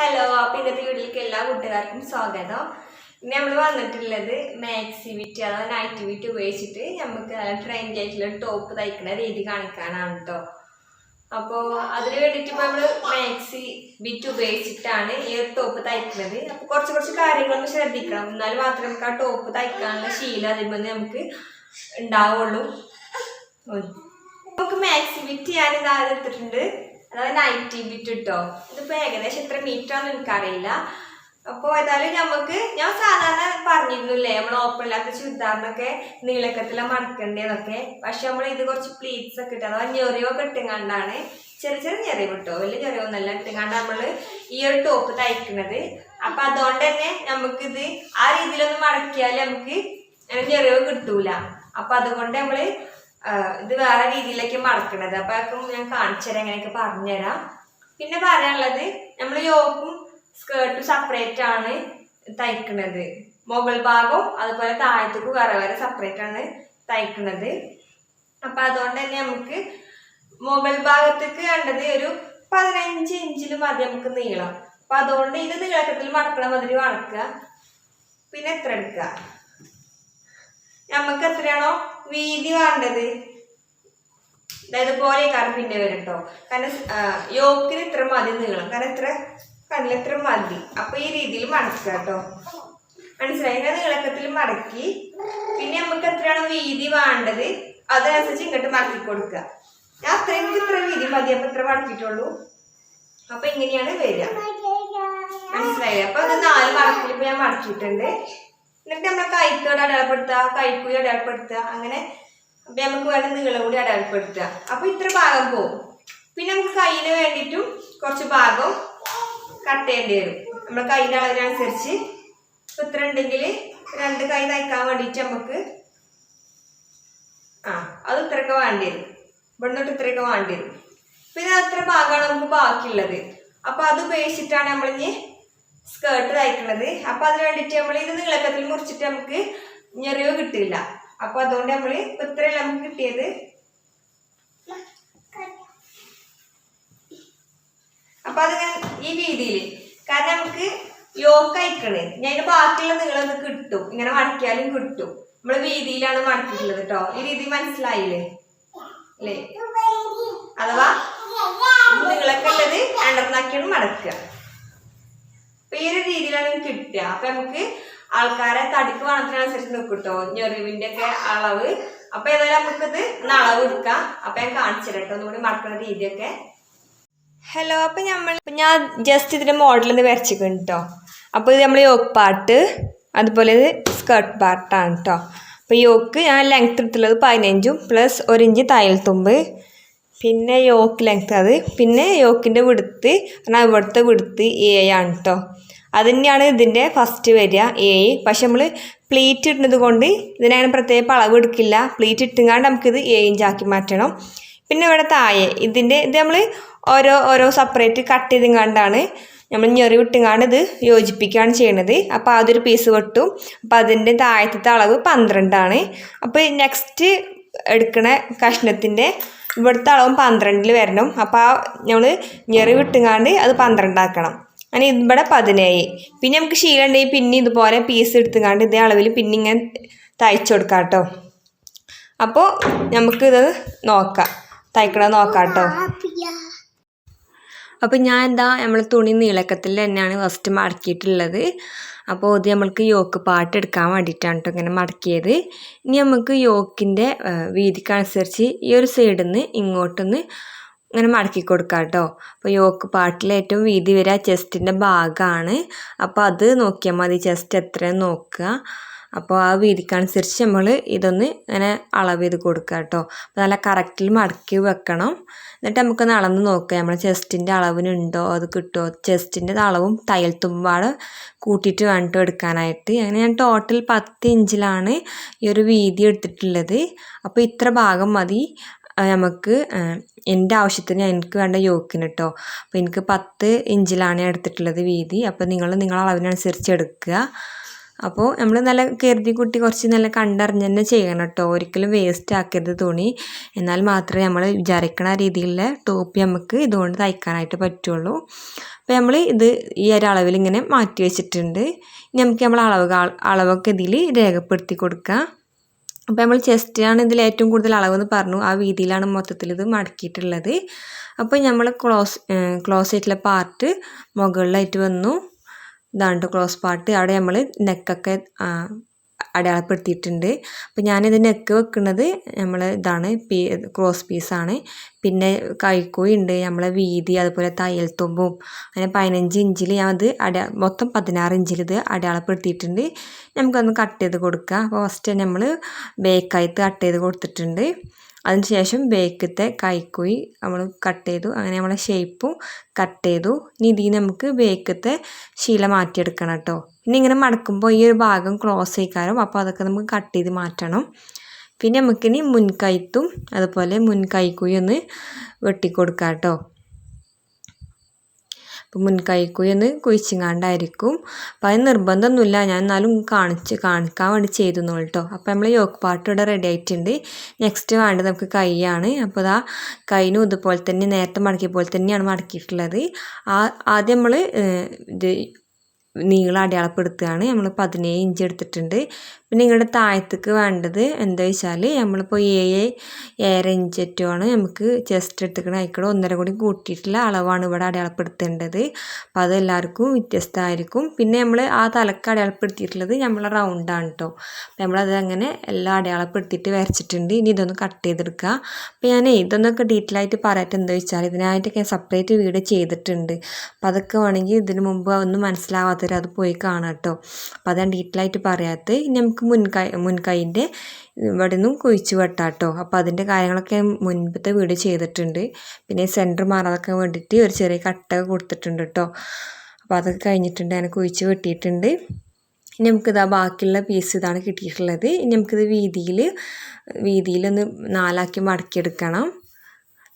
Hello അപ്പോൾ ഇന്നത്തെ വീട്ടിലേക്ക് എല്ലാ കൂട്ടുകാർക്കും സ്വാഗതം. ഇന്ന് നമ്മൾ വന്നിട്ടുള്ളത് മാക്സിവിറ്റി അഥവാ നൈറ്റ് വിറ്റ് ഉപയോഗിച്ചിട്ട് നമുക്ക് ട്രെൻഡ് ആയിട്ടുള്ള ടോപ്പ് തയ്ക്കുന്ന രീതി കാണിക്കാനാണ് കേട്ടോ അപ്പോൾ അതിന് വേണ്ടിയിട്ട് ഇപ്പോൾ നമ്മൾ മാക്സി വിറ്റ് ഉപയോഗിച്ചിട്ടാണ് ഈ ഒരു ടോപ്പ് തയ്ക്കുന്നത് അപ്പോൾ കുറച്ച് കുറച്ച് കാര്യങ്ങളൊന്ന് ശ്രദ്ധിക്കണം. എന്നാൽ മാത്രമേ നമുക്ക് ആ ടോപ്പ് തയ്ക്കാനുള്ള ശീലം അതിൽ നമുക്ക് ഉണ്ടാവുള്ളൂ. നമുക്ക് മാക്സി വിറ്റ് ഞാൻ ഇത് എടുത്തിട്ടുണ്ട്. അതായത് നൈറ്റി ബിറ്റ് കിട്ടോ ഇതിപ്പോൾ ഏകദേശം എത്ര മീറ്റർ ആണെന്ന് എനിക്കറിയില്ല. അപ്പോൾ ഏതായാലും നമുക്ക് ഞാൻ സാധാരണ പറഞ്ഞിരുന്നില്ലേ നമ്മൾ ഓപ്പൺ ഇല്ലാത്ത ചുരിദാറിനൊക്കെ നീളക്കത്തിലെ മടക്കേണ്ടതെന്നൊക്കെ പക്ഷെ നമ്മൾ ഇത് കുറച്ച് പ്ലീറ്റ്സ് ഒക്കെ ഇട്ട് അഥവാ ഞെറിയൊക്കെ ഇട്ടുങ്ങാണ്ടാണ് ചെറിയ ചെറിയ ഞെറിവ് കിട്ടോ വലിയ ഞെറിവൊന്നല്ല ഇട്ടുങ്ങാണ്ട് നമ്മൾ ഈ ഒരു ടോപ്പ് തയ്ക്കുന്നത് അപ്പൊ അതുകൊണ്ട് തന്നെ നമുക്കിത് ആ രീതിയിലൊന്ന് മടക്കിയാൽ നമുക്ക് ഞെറിയോ കിട്ടൂല. അപ്പൊ അതുകൊണ്ട് നമ്മൾ ആ, ഇത് വേറെ രീതിയിലേക്ക് മടക്കണത്. അപ്പൊ അതൊക്കെ ഞാൻ കാണിച്ചുതരാം എങ്ങനെയൊക്കെ പറഞ്ഞുതരാം പിന്നെ പറയാനുള്ളത് നമ്മൾ യോക്കും സ്കേർട്ടും സെപ്പറേറ്റ് ആണ് തയ്ക്കുന്നത് മുകൾ ഭാഗവും അതുപോലെ താഴത്തേക്ക് വേറെ വേറെ സെപ്പറേറ്റ് ആണ് തയ്ക്കുന്നത് അപ്പൊ അതുകൊണ്ട് തന്നെ നമുക്ക് മുകൾ ഭാഗത്തേക്ക് കണ്ടത് ഒരു പതിനഞ്ച് ഇഞ്ചിൽ മതി നമുക്ക് നീളം. അപ്പൊ അതുകൊണ്ട് ഇത് നീളക്കത്തിൽ മടക്കണ മാതിരി മടക്കുക. പിന്നെ എത്ര എടുക്കുക? നമുക്ക് എത്രയാണോ? വീതി വേണ്ടത്? അതായത് പോലെ കാരണം പിന്നെ വരും കേട്ടോ കാരണം യോക്കിന് ഇത്ര മതി നീളം. കാരണം ഇത്ര കണ്ണിൽ ഇത്ര മതി. അപ്പൊ ഈ രീതിയിൽ മടക്കുക കേട്ടോ. മനസ്സിലായി? നീളക്കത്തിൽ മടക്കി പിന്നെ നമുക്ക് എത്രയാണ് വീതി വേണ്ടത്? അതനുസരിച്ച് ഇങ്ങോട്ട് മടക്കി കൊടുക്കുക. ഞാൻ അത്രയും ഇത്ര വീതി മതി. അപ്പൊ ഇത്ര മടക്കിയിട്ടുള്ളൂ. അപ്പൊ ഇങ്ങനെയാണ് വരിക. മനസ്സിലായില്ലേ അപ്പൊ അത് നാല് മടക്കിൽ ഞാൻ മടക്കിയിട്ടുണ്ട്. എന്നിട്ട് നമ്മളെ കൈത്തോട് അടയാളപ്പെടുത്തുക കൈക്കൂടി അടയാളപ്പെടുത്തുക അങ്ങനെ നമുക്ക് വേണ്ട നീളം കൂടി അടയാളപ്പെടുത്തുക. അപ്പൊ ഇത്ര ഭാഗം പോകും. പിന്നെ നമുക്ക് കയ്യിന് വേണ്ടിയിട്ടും കുറച്ച് ഭാഗം കട്ട് ചെയ്യേണ്ടി വരും. നമ്മുടെ കൈന്റെ അളവിനനുസരിച്ച്. ഇപ്പൊ ഇത്ര ഉണ്ടെങ്കിൽ രണ്ട് കൈ തയ്ക്കാൻ വേണ്ടിയിട്ട് നമുക്ക് ആ അത് ഇത്രയൊക്കെ വേണ്ടി വരും. ഇവിടെ നിന്നിട്ട് ഇത്രയൊക്കെ വേണ്ടി വരും. പിന്നെ അത്ര ഭാഗമാണ് നമുക്ക് ബാക്കിയുള്ളത്. അപ്പൊ അത് ഉപയോഗിച്ചിട്ടാണ് നമ്മളിനി സ്കേർട്ട് തയ്ക്കുന്നത് അപ്പൊ അതിന് വേണ്ടിയിട്ട് നമ്മൾ ഇത് നീളക്കത്തിൽ മുറിച്ചിട്ട് നമുക്ക് ഞെറിവ് കിട്ടില്ല. അപ്പൊ അതുകൊണ്ട് നമ്മൾ ഇപ്പൊ ഇത്രയല്ല നമുക്ക് കിട്ടിയത്. അപ്പൊ അത് ഞാൻ ഈ രീതിയിൽ കാരണം നമുക്ക് യോക്ക് അയക്കണേ ഞാൻ ബാക്കിയുള്ള നിങ്ങളൊന്ന് കിട്ടും. ഇങ്ങനെ മടക്കിയാലും കിട്ടും. നമ്മൾ വീതിയിലാണ് മടക്കിയിട്ടുള്ളത് കേട്ടോ ഈ രീതി മനസ്സിലായില്ലേ? അല്ലേ? അഥവാ നിങ്ങളൊക്കെ ഉള്ളത് രണ്ടെണ്ണാക്കിയാണ് മടക്കുക. അപ്പൊ ഈ ഒരു രീതിയിലാണ് നമുക്ക് കിട്ടുക. അപ്പൊ നമുക്ക് ആൾക്കാരെ തടിക്ക് വേണത്തിനനുസരിച്ച് നിൽക്കും കേട്ടോ ഞെറിവിന്റെ ഒക്കെ അളവ്. അപ്പൊ ഏതായാലും നമുക്കിത് ഒന്ന് അളവ് എടുക്കാം. അപ്പൊ ഞാൻ കാണിച്ചു തരാം കേട്ടോ. ഒന്നുകൂടി മടക്കുന്ന രീതിയൊക്കെ. ഹലോ അപ്പൊ നമ്മൾ ഞാൻ ജസ്റ്റ് ഇതിന്റെ മോഡൽ ഒന്ന് വരച്ചിട്ടുണ്ട് കേട്ടോ. അപ്പൊ ഇത് നമ്മൾ യോക്ക് പാർട്ട് അതുപോലെ ഇത് സ്കേർട്ട് പാർട്ടാണ് കേട്ടോ. അപ്പൊ യോക്ക് ഞാൻ ലെങ്ത് എടുത്തുള്ളത് പതിനഞ്ചും പ്ലസ് ഒരു ഇഞ്ച് തയ്യൽ തുമ്പ്. പിന്നെ യോക്ക് ലെങ്ത് അത്. പിന്നെ യോക്കിന്റെ വിടുത്ത് പറഞ്ഞാൽ ഇവിടുത്തെ വിടുത്ത് എ ആണ് കേട്ടോ അത് തന്നെയാണ് ഇതിന്റെ ഫസ്റ്റ് വരിക എ പക്ഷെ നമ്മൾ പ്ലീറ്റ് ഇടുന്നത് കൊണ്ട് ഇതിനങ്ങനെ പ്രത്യേക അളവ് എടുക്കില്ല. പ്ലീറ്റ് ഇട്ടുങ്ങാണ്ട് നമുക്കിത് എ ഇഞ്ച് ആക്കി മാറ്റണം. പിന്നെ ഇവിടെ താഴെ ഇതിന്റെ ഇത് നമ്മൾ ഓരോ ഓരോ സെപ്പറേറ്റ് കട്ട് ചെയ്തുകൊണ്ടാണ് നമ്മൾ ഞെറി വിട്ടുങ്ങാണ്ട് ഇത് യോജിപ്പിക്കുകയാണ് ചെയ്യണത്. അപ്പോൾ അതൊരു പീസ് വെട്ടും. അപ്പോൾ അതിന്റെ താഴത്തെ അളവ് പന്ത്രണ്ടാണ്. അപ്പോൾ നെക്സ്റ്റ് എടുക്കണ കഷ്ണത്തിന്റെ ഇവിടുത്തെ അളവും പന്ത്രണ്ടിൽ വരണം. അപ്പോൾ ആ നമ്മൾ ഞെറി വിട്ടുങ്ങാണ്ട് അത് പന്ത്രണ്ടാക്കണം. അങ്ങനെ ഇവിടെ പതിനേഴ്. പിന്നെ നമുക്ക് ശീലം ഉണ്ടെങ്കിൽ പിന്നെ ഇതുപോലെ പീസ് എടുത്തുങ്ങാണ്ട് ഇതേ അളവിൽ പിന്നെ ഇങ്ങനെ തയ്ച്ചു കൊടുക്കാം കേട്ടോ അപ്പോൾ നമുക്കിത് നോക്കാം. തയ്ക്കണത് നോക്കാം കേട്ടോ അപ്പോൾ ഞാൻ എന്താ നമ്മൾ തുണി നീളക്കത്തിൽ തന്നെയാണ് ഫസ്റ്റ് മടക്കിയിട്ടുള്ളത്. അപ്പോൾ ഇത് നമ്മൾക്ക് യോക്ക് പാട്ട് എടുക്കാൻ വേണ്ടിയിട്ടാണ് കേട്ടോ ഇങ്ങനെ മടക്കിയത്. ഇനി നമുക്ക് യോക്കിന്റെ വീതിക്കനുസരിച്ച് ഈ ഒരു സൈഡിൽ നിന്ന് ഇങ്ങോട്ടൊന്ന് ഇങ്ങനെ മടക്കി കൊടുക്കാം കേട്ടോ അപ്പോൾ യോക്ക് പാട്ടിൽ ഏറ്റവും വീതി വരിക ചെസ്റ്റിന്റെ ഭാഗമാണ് അപ്പോൾ അത് നോക്കിയാൽ മതി. ചെസ്റ്റ് എത്രയെന്ന് നോക്കുക. അപ്പോൾ ആ വീതിക്കനുസരിച്ച് നമ്മൾ ഇതൊന്ന് ഇങ്ങനെ അളവ് ചെയ്ത് കൊടുക്കുക കേട്ടോ അപ്പോൾ നല്ല കറക്റ്റിൽ മടക്കി വെക്കണം. എന്നിട്ട് നമുക്കൊന്ന് അളന്ന് നോക്കുക നമ്മൾ ചെസ്റ്റിന്റെ അളവിനുണ്ടോ? അത് കിട്ടുമോ ചെസ്റ്റിന്റെ അളവും തയ്യൽ തുമ്പാട് കൂട്ടിയിട്ട് വേണ്ടിട്ട് എടുക്കാനായിട്ട്? അങ്ങനെ ഞാൻ ടോട്ടൽ പത്ത് ഇഞ്ചിലാണ് ഈ ഒരു വീതി എടുത്തിട്ടുള്ളത്. അപ്പോൾ ഇത്ര ഭാഗം മതി. നമുക്ക് എന്റെ ആവശ്യത്തിന് എനിക്ക് വേണ്ട യോക്കിന് കേട്ടോ അപ്പോൾ എനിക്ക് പത്ത് ഇഞ്ചിലാണ് എടുത്തിട്ടുള്ളത് വീതി. അപ്പോൾ നിങ്ങൾ നിങ്ങളെ അളവിനനുസരിച്ച് എടുക്കുക. അപ്പോൾ നമ്മൾ നല്ല കരുതി കുട്ടി കുറച്ച് നല്ല കണ്ടറിഞ്ഞ് തന്നെ ചെയ്യണം കേട്ടോ ഒരിക്കലും വേസ്റ്റ് ആക്കരുത് തുണി. എന്നാൽ മാത്രമേ നമ്മൾ വിചാരിക്കണ രീതിയിലുള്ള ടോപ്പ് നമുക്ക് ഇതുകൊണ്ട് തയ്ക്കാനായിട്ട് പറ്റുള്ളൂ. അപ്പോൾ നമ്മൾ ഇത് ഈ ഒരു അളവിൽ ഇങ്ങനെ മാറ്റി വെച്ചിട്ടുണ്ട്. ഇനി നമുക്ക് നമ്മൾ അളവ് അളവൊക്കെ ഇതിൽ രേഖപ്പെടുത്തി കൊടുക്കാം. അപ്പോൾ നമ്മൾ ചെസ്റ്റാണ് ഇതിൽ ഏറ്റവും കൂടുതൽ അളവെന്ന് പറഞ്ഞു. ആ വീതിയിലാണ് മൊത്തത്തിൽ ഇത് മടക്കിയിട്ടുള്ളത്. അപ്പോൾ നമ്മൾ ക്ലോസ് ക്ലോസ് ആയിട്ടുള്ള പാർട്ട് മുകളിലായിട്ട് വന്നു. ഇതാണ് ക്ലോസ് പാർട്ട് അവിടെ നമ്മൾ നെക്കൊക്കെ അടയാളപ്പെടുത്തിയിട്ടുണ്ട്. അപ്പോൾ ഞാനിത് നെക്ക് വെക്കുന്നത് നമ്മൾ ഇതാണ് പീ ക്രോസ് പീസാണ് പിന്നെ കൈക്കോയി ഉണ്ട് നമ്മളെ വീതി അതുപോലെ തയ്യൽ തുമ്പും. അങ്ങനെ പതിനഞ്ച് ഇഞ്ചിൽ ഞാൻ അത് അടയാ മൊത്തം പതിനാറ് ഇഞ്ചിൽ ഇത് അടയാളപ്പെടുത്തിയിട്ടുണ്ട്. നമുക്കൊന്ന് കട്ട് ചെയ്ത് കൊടുക്കുക ഫസ്റ്റ് നമ്മൾ ബേക്കായിട്ട് കട്ട് ചെയ്ത് കൊടുത്തിട്ടുണ്ട്. അതിന് ശേഷം ബേക്കത്തെ കൈക്കുയി നമ്മൾ കട്ട് ചെയ്തു. അങ്ങനെ നമ്മളെ ഷേപ്പും കട്ട് ചെയ്തു. ഇനി ഇതിൽ നമുക്ക് ബേക്കത്തെ ശീല മാറ്റിയെടുക്കണം കേട്ടോ. പിന്നെ ഇങ്ങനെ മടക്കുമ്പോൾ ഈ ഒരു ഭാഗം ക്ലോസ് ചെയ്യിക്കാരും അപ്പോൾ അതൊക്കെ നമുക്ക് കട്ട് ചെയ്ത് മാറ്റണം. പിന്നെ നമുക്കിനി മുൻകൈത്തും അതുപോലെ മുൻകൈക്കുയി ഒന്ന് വെട്ടിക്കൊടുക്കാം കേട്ടോ. അപ്പോൾ മുൻകൈക്കുയി ഒന്ന് കുഴിച്ചിങ്ങാണ്ടായിരിക്കും. അപ്പോൾ അതിന് നിർബന്ധമൊന്നുമില്ല. ഞാൻ എന്നാലും കാണിച്ച് കാണിക്കാൻ വേണ്ടി ചെയ്തു കേട്ടോ. അപ്പോൾ നമ്മൾ യോക്ക് പാട്ട് ഇവിടെ റെഡി ആയിട്ടുണ്ട്. നെക്സ്റ്റ് വേണ്ടത് നമുക്ക് കൈയാണ്. അപ്പോൾ ഇതാ കൈനും ഇതുപോലെ തന്നെ നേരത്തെ മടക്കിയ പോലെ തന്നെയാണ് മടക്കിയിട്ടുള്ളത്. ആ ആദ്യം നമ്മൾ ഇത് നീളം അടയാളപ്പെടുത്തുകയാണ്. നമ്മൾ പതിനേഴ് ഇഞ്ച് എടുത്തിട്ടുണ്ട്. പിന്നെ നിങ്ങളുടെ താഴത്തേക്ക് വേണ്ടത് എന്താ വെച്ചാൽ നമ്മളിപ്പോൾ ഏഴ് ഏഴര ഇഞ്ച് നമുക്ക് ചെസ്റ്റ് എടുത്തിക്കണ അയക്കട ഒന്നര കൂടി കൂട്ടിയിട്ടുള്ള അളവാണ് ഇവിടെ അടയാളപ്പെടുത്തേണ്ടത്. അപ്പോൾ അത് എല്ലാവർക്കും വ്യത്യസ്തമായിരിക്കും. പിന്നെ നമ്മൾ ആ തലക്ക് അടയാളപ്പെടുത്തിയിട്ടുള്ളത് നമ്മളെ റൗണ്ടാണ് കേട്ടോ അപ്പോൾ നമ്മളത് അങ്ങനെ എല്ലാം അടയാളപ്പെടുത്തിയിട്ട് വരച്ചിട്ടുണ്ട്. ഇനി ഇതൊന്ന് കട്ട് ചെയ്തെടുക്കുക അപ്പോൾ ഞാൻ ഇതൊന്നൊക്കെ ഡീറ്റെയിൽ ആയിട്ട് പറയട്ടെ എന്താ വെച്ചാൽ ഇതിനായിട്ടൊക്കെ സെപ്പറേറ്റ് വീഡിയോ ചെയ്തിട്ടുണ്ട്. അപ്പോൾ അതൊക്കെ വേണമെങ്കിൽ ഇതിന് മുമ്പ് ഒന്നും മനസ്സിലാവാത്തവർ അത് പോയി കാണാം കേട്ടോ അപ്പോൾ അതാണ് ഡീറ്റെയിൽ ആയിട്ട് പറയാത്തത്. ഇനി നമുക്ക് മുൻകൈ മുൻകൈന്റെ ഇവിടെ നിന്നും കുഴിച്ച് വെട്ടാം കേട്ടോ അപ്പോൾ അതിന്റെ കാര്യങ്ങളൊക്കെ മുൻപത്തെ വീട് ചെയ്തിട്ടുണ്ട്. പിന്നെ സെന്റർ മാറാതൊക്കെ വേണ്ടിയിട്ട് ഒരു ചെറിയ കട്ട കൊടുത്തിട്ടുണ്ട് കേട്ടോ അപ്പോൾ അതൊക്കെ കഴിഞ്ഞിട്ടുണ്ട്. അതിനെ കുഴിച്ച് വെട്ടിയിട്ടുണ്ട്. ഇനി നമുക്കിതാ ബാക്കിയുള്ള പീസ് ഇതാണ് കിട്ടിയിട്ടുള്ളത്. ഇനി നമുക്കിത് വീതിയിൽ വീതിയിലൊന്ന് നാലാക്കി മടക്കിയെടുക്കണം.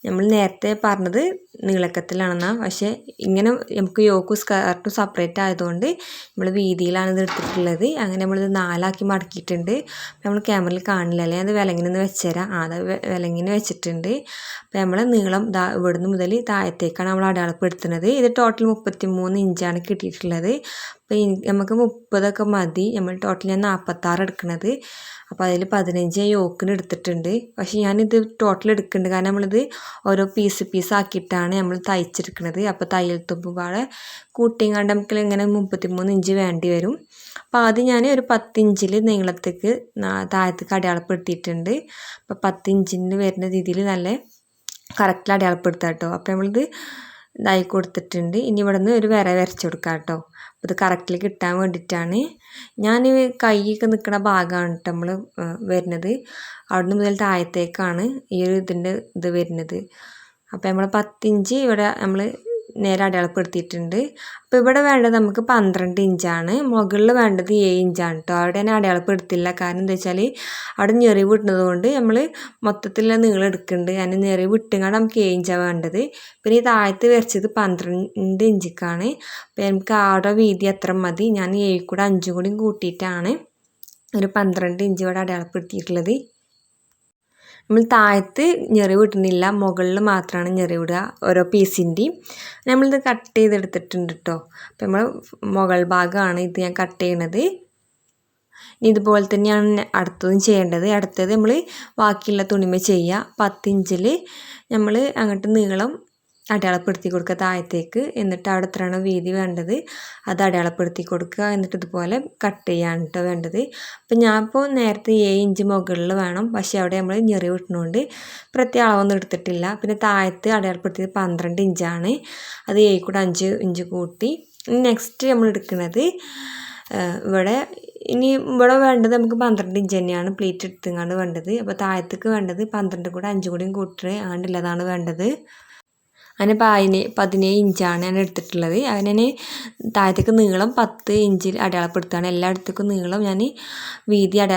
നമ്മൾ നേരത്തെ പറഞ്ഞത് നീളക്കത്തിലാണെന്നാ. പക്ഷേ ഇങ്ങനെ നമുക്ക് യോക്കും സ്കർട്ടും സെപ്പറേറ്റ് ആയതുകൊണ്ട് നമ്മൾ വീതിയിലാണ് ഇത് എടുത്തിട്ടുള്ളത്. അങ്ങനെ നമ്മളിത് നാലാക്കി മടക്കിയിട്ടുണ്ട്. നമ്മൾ ക്യാമറയിൽ കാണില്ല. അല്ലേ? അത് വിലങ്ങിനൊന്ന് വെച്ചുതരാം ആ അത് വിലങ്ങിന് വെച്ചിട്ടുണ്ട്. അപ്പോൾ നമ്മൾ നീളം ദാ ഇവിടുന്ന് മുതൽ താഴത്തേക്കാണ് നമ്മൾ അടയാളപ്പെടുത്തുന്നത്. ഇത് ടോട്ടൽ മുപ്പത്തി മൂന്ന് ഇഞ്ചാണ് കിട്ടിയിട്ടുള്ളത്. അപ്പോൾ നമുക്ക് മുപ്പതൊക്കെ മതി. നമ്മൾ ടോട്ടൽ ഞാൻ നാൽപ്പത്താറ് എടുക്കുന്നത് അപ്പോൾ അതിൽ പതിനഞ്ച് യോക്കിന് എടുത്തിട്ടുണ്ട്. പക്ഷേ ഞാനിത് ടോട്ടൽ എടുക്കുന്നുണ്ട് കാരണം നമ്മളിത് ഓരോ പീസ് പീസ് ആക്കിയിട്ടാണ് നമ്മൾ തയ്ച്ചെടുക്കുന്നത് അപ്പോൾ തയ്യൽ തുമ്പ് പാടെ കൂട്ടിങ്ങാണ്ട് നമുക്ക് ഇങ്ങനെ മുപ്പത്തിമൂന്ന് ഇഞ്ച് വേണ്ടി വരും. അപ്പോൾ ആദ്യം ഞാൻ ഒരു പത്തിഞ്ചിൽ നീളത്തേക്ക് താഴത്തേക്ക് അടയാളപ്പെടുത്തിയിട്ടുണ്ട്. അപ്പോൾ പത്തിഞ്ചിന് വരുന്ന രീതിയിൽ നല്ല കറക്റ്റിൽ അടയാളപ്പെടുത്താം കേട്ടോ. അപ്പോൾ നമ്മളിത് ഇതായി കൊടുത്തിട്ടുണ്ട്. ഇനി ഇവിടെ നിന്ന് ഒരു വര വരച്ച് കൊടുക്കാം കേട്ടോ. അപ്പോൾ ഇത് കറക്റ്റിൽ കിട്ടാൻ വേണ്ടിയിട്ടാണ്. ഞാൻ കൈയൊക്കെ നിൽക്കുന്ന ഭാഗമാണ് കേട്ടോ നമ്മൾ വരുന്നത്. അവിടുന്ന് മുതൽ താഴത്തേക്കാണ് ഈ ഒരു ഇതിന്റെ ഇത് വരുന്നത്. അപ്പോൾ നമ്മൾ പത്തിഞ്ച് ഇവിടെ നമ്മൾ നേരെ അടയാളപ്പെടുത്തിയിട്ടുണ്ട്. അപ്പോൾ ഇവിടെ വേണ്ടത് നമുക്ക് പന്ത്രണ്ട് ഇഞ്ചാണ്. മുകളിൽ വേണ്ടത് ഏഴ് ഇഞ്ചാണ് കേട്ടോ അവിടെ ഞാൻ അടയാളപ്പെടുത്തില്ല. കാരണം എന്താ വെച്ചാൽ അവിടെ ഞെറി വിട്ടുന്നത് കൊണ്ട് നമ്മൾ മൊത്തത്തിലുള്ള നീളം എടുക്കുന്നുണ്ട് ഞാൻ നിറയെ വിട്ടുകൊണ്ട് നമുക്ക് ഏഴ് ഇഞ്ചാണ് വേണ്ടത്. പിന്നെ ഈ താഴത്ത് വരച്ചത് പന്ത്രണ്ട് ഇഞ്ചിക്കാണ്. അപ്പോൾ നമുക്ക് ആടെ വീതി അത്ര മതി. ഞാൻ ഏഴ് കൂടെ അഞ്ചും കൂടി കൂട്ടിയിട്ടാണ് ഒരു പന്ത്രണ്ട് ഇഞ്ച് ഇവിടെ അടയാളപ്പെടുത്തിയിട്ടുള്ളത്. നമ്മൾ താഴത്ത് ഞെറി വിടുന്നില്ല മുകളിൽ മാത്രമാണ് ഞെറി വിടുക ഓരോ പീസിന്റെയും നമ്മളിത് കട്ട് ചെയ്തെടുത്തിട്ടുണ്ട് കേട്ടോ അപ്പോൾ നമ്മൾ മുകൾ ഭാഗമാണ് ഇത് ഞാൻ കട്ട് ചെയ്യണത്. ഇതുപോലെ തന്നെയാണ് അടുത്തതും ചെയ്യേണ്ടത്. അടുത്തത് നമ്മൾ ബാക്കിയുള്ള തുണിമ ചെയ്യുക. പത്തിഞ്ചിൽ നമ്മൾ അങ്ങോട്ട് നീളം അടയാളപ്പെടുത്തി കൊടുക്കുക താഴത്തേക്ക്. എന്നിട്ട് അവിടെ എത്രയാണോ വീതി വേണ്ടത് അത് അടയാളപ്പെടുത്തി കൊടുക്കുക. എന്നിട്ട് ഇതുപോലെ കട്ട് ചെയ്യാണ് കേട്ടോ വേണ്ടത്. അപ്പം ഞാൻ ഇപ്പോൾ നേരത്തെ ഏഴ് ഇഞ്ച് മുകളിൽ വേണം. പക്ഷേ അവിടെ നമ്മൾ ഞെറി വിട്ടണോണ്ട് പ്രത്യേക അളവൊന്നും എടുത്തിട്ടില്ല. പിന്നെ താഴത്ത് അടയാളപ്പെടുത്തിയത് പന്ത്രണ്ട് ഇഞ്ചാണ്. അത് ഏഴ് കൂടെ അഞ്ച് ഇഞ്ച് കൂട്ടി. നെക്സ്റ്റ് നമ്മൾ എടുക്കുന്നത് ഇവിടെ ഇനി ഇവിടെ വേണ്ടത് നമുക്ക് പന്ത്രണ്ട് ഇഞ്ച് തന്നെയാണ് പ്ലേറ്റ് എടുത്തുങ്ങാണ്ട് വേണ്ടത്. അപ്പോൾ താഴത്തേക്ക് വേണ്ടത് പന്ത്രണ്ട് കൂടെ അഞ്ച് കൂടിയും കൂട്ടി ഉള്ളതാണ് വേണ്ടത്. അങ്ങനെ പതിനേ പതിനേഴ് ഇഞ്ചാണ് ഞാൻ എടുത്തിട്ടുള്ളത്. അങ്ങനെ താഴത്തേക്ക് നീളം പത്ത് ഇഞ്ചിൽ അടയാളപ്പെടുത്തുകയാണ്. എല്ലായിടത്തേക്കും നീളം ഞാൻ വീതി അട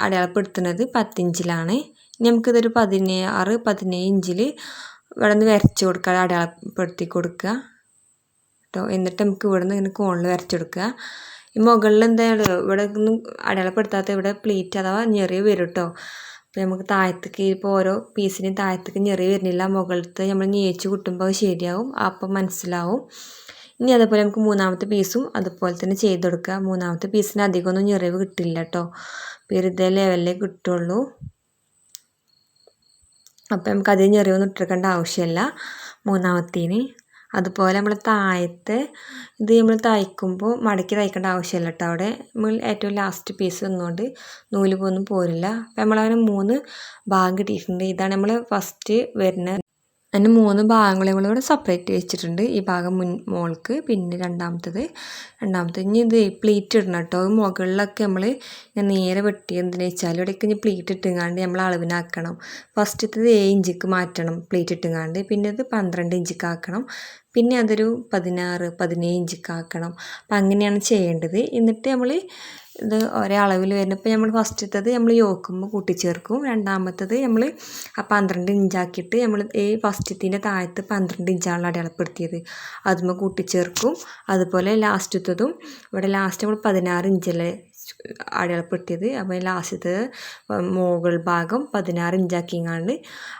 അടയാളപ്പെടുത്തുന്നത് പത്തിഞ്ചിലാണ് നമുക്കിതൊരു പതിനാറ് പതിനേഴ് ഇഞ്ചിൽ ഇവിടെ നിന്ന് വരച്ച് കൊടുക്കുക അടയാളപ്പെടുത്തി കൊടുക്കുക. കേട്ടോ എന്നിട്ട് നമുക്ക് ഇവിടെ നിന്ന് ഇങ്ങനെ കോണിൽ വരച്ചെടുക്കുക ഈ മുകളിൽ എന്തായാലും ഇവിടെ ഒന്നും അടയാളപ്പെടുത്താത്ത ഇവിടെ പ്ലേറ്റ് അഥവാ ഞെറിയ വരും കേട്ടോ അപ്പോൾ നമുക്ക് താഴത്തേക്ക് ഇപ്പോൾ ഓരോ പീസിനും താഴത്തേക്ക് ഞെറി വരുന്നില്ല. മുകളിലത്തെ നമ്മൾ ഞേച്ച് കുട്ടുമ്പോൾ ശരിയാവും. അപ്പം മനസ്സിലാവും. ഇനി അതുപോലെ നമുക്ക് മൂന്നാമത്തെ പീസും അതുപോലെ തന്നെ ചെയ്ത് കൊടുക്കുക. മൂന്നാമത്തെ പീസിന് അധികമൊന്നും ഞെറിവ് കിട്ടില്ല കേട്ടോ. വെറുതെ ലെവലിലേ കിട്ടുള്ളൂ. അപ്പം നമുക്ക് അധികം ഞെറിവൊന്നും ഇട്ടെടുക്കേണ്ട ആവശ്യമില്ല. മൂന്നാമത്തേന് അതുപോലെ നമ്മൾ താഴത്തെ ഇത് നമ്മൾ തയ്ക്കുമ്പോൾ മടക്കി തയ്ക്കേണ്ട ആവശ്യമില്ല കേട്ടോ അവിടെ. നമ്മൾ ഏറ്റവും ലാസ്റ്റ് പീസ് നിന്നുകൊണ്ട് നൂൽ പോകുന്നു പോരില്ല. അപ്പം നമ്മളങ്ങനെ മൂന്ന് ഭാഗം കിട്ടിയിട്ടുണ്ട്. ഇതാണ് നമ്മൾ ഫസ്റ്റ് വരുന്ന അതിന് മൂന്ന് ഭാഗങ്ങളെയും കൂടെ സെപ്പറേറ്റ് വെച്ചിട്ടുണ്ട്. ഈ ഭാഗം മുൻ മോൾക്ക് പിന്നെ രണ്ടാമത്തത്. രണ്ടാമത്തെ ഇനി ഇത് പ്ലീറ്റ് ഇടണം കേട്ടോ. മുകളിലൊക്കെ നമ്മൾ ഞാൻ നേരെ വെട്ടി എന്തിനാ വെച്ചാൽ ഇവിടേക്ക് ഇനി പ്ലീറ്റ് ഇട്ടുങ്ങാണ്ട് നമ്മൾ അളവിനാക്കണം. ഫസ്റ്റത്തത് ഏഴ് ഇഞ്ചിക്ക് മാറ്റണം പ്ലീറ്റ് ഇട്ടുങ്ങാണ്ട്. പിന്നെ അത് പന്ത്രണ്ട് ഇഞ്ചിക്ക് ആക്കണം പിന്നെ അതൊരു പതിനാറ് പതിനേഴ് ഇഞ്ചിക്ക് ആക്കണം അപ്പം അങ്ങനെയാണ് ചെയ്യേണ്ടത്. എന്നിട്ട് നമ്മൾ ഇത് ഒരേ അളവിൽ വരുന്നത്. ഇപ്പോൾ നമ്മൾ ഫസ്റ്റത്തത് നമ്മൾ യോക്കുമ്പോൾ കൂട്ടിച്ചേർക്കും. രണ്ടാമത്തത് നമ്മൾ ആ പന്ത്രണ്ട് ഇഞ്ചാക്കിയിട്ട് നമ്മൾ ഈ ഫസ്റ്റത്തിന്റെ താഴത്ത് പന്ത്രണ്ട് ഇഞ്ചാണ് അടയാളപ്പെടുത്തിയത്. അതുമ്പോൾ കൂട്ടിച്ചേർക്കും. അതുപോലെ ലാസ്റ്റത്തതും ഇവിടെ ലാസ്റ്റ് നമ്മൾ പതിനാറ് ഇഞ്ചല്ലേ അടയാളപ്പെടുത്തിയത്. അപ്പോൾ ലാസ്റ്റത്തെ മുകൾ ഭാഗം പതിനാറ് ഇഞ്ചാക്കിങ്ങാണ്ട്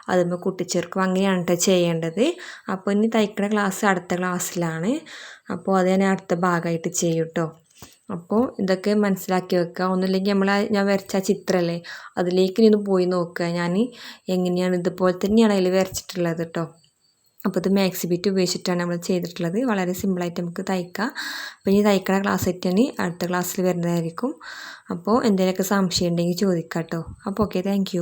അതുമ്പോൾ കൂട്ടിച്ചേർക്കും. അങ്ങനെയാണ് കേട്ടോ ചെയ്യേണ്ടത്. അപ്പോൾ ഇനി തയ്ക്കുന്ന ക്ലാസ് അടുത്ത ക്ലാസ്സിലാണ്. അപ്പോൾ അത് ഞാൻ അടുത്ത ഭാഗമായിട്ട് ചെയ്യും കേട്ടോ അപ്പോൾ ഇതൊക്കെ മനസ്സിലാക്കി വെക്കുക ഒന്നുമില്ലെങ്കിൽ നമ്മൾ ഞാൻ വരച്ച ആ ചിത്രമല്ലേ അതിലേക്ക് ഒന്ന് പോയി നോക്കുക ഞാൻ എങ്ങനെയാണ് ഇതുപോലെ തന്നെയാണ് അതിൽ വരച്ചിട്ടുള്ളത് കേട്ടോ അപ്പോൾ ഇത് മാക്സിബിറ്റ് ഉപയോഗിച്ചിട്ടാണ് നമ്മൾ ചെയ്തിട്ടുള്ളത്. വളരെ സിമ്പിളായിട്ട് നമുക്ക് തയ്ക്കാം. അപ്പോൾ ഇനി തയ്ക്കണ ക്ലാസ് ആയിട്ടാണ് അടുത്ത ക്ലാസ്സിൽ വരുന്നതായിരിക്കും. അപ്പോൾ എന്തെങ്കിലുമൊക്കെ സംശയം ഉണ്ടെങ്കിൽ ചോദിക്കാം കേട്ടോ അപ്പോൾ ഓക്കെ താങ്ക്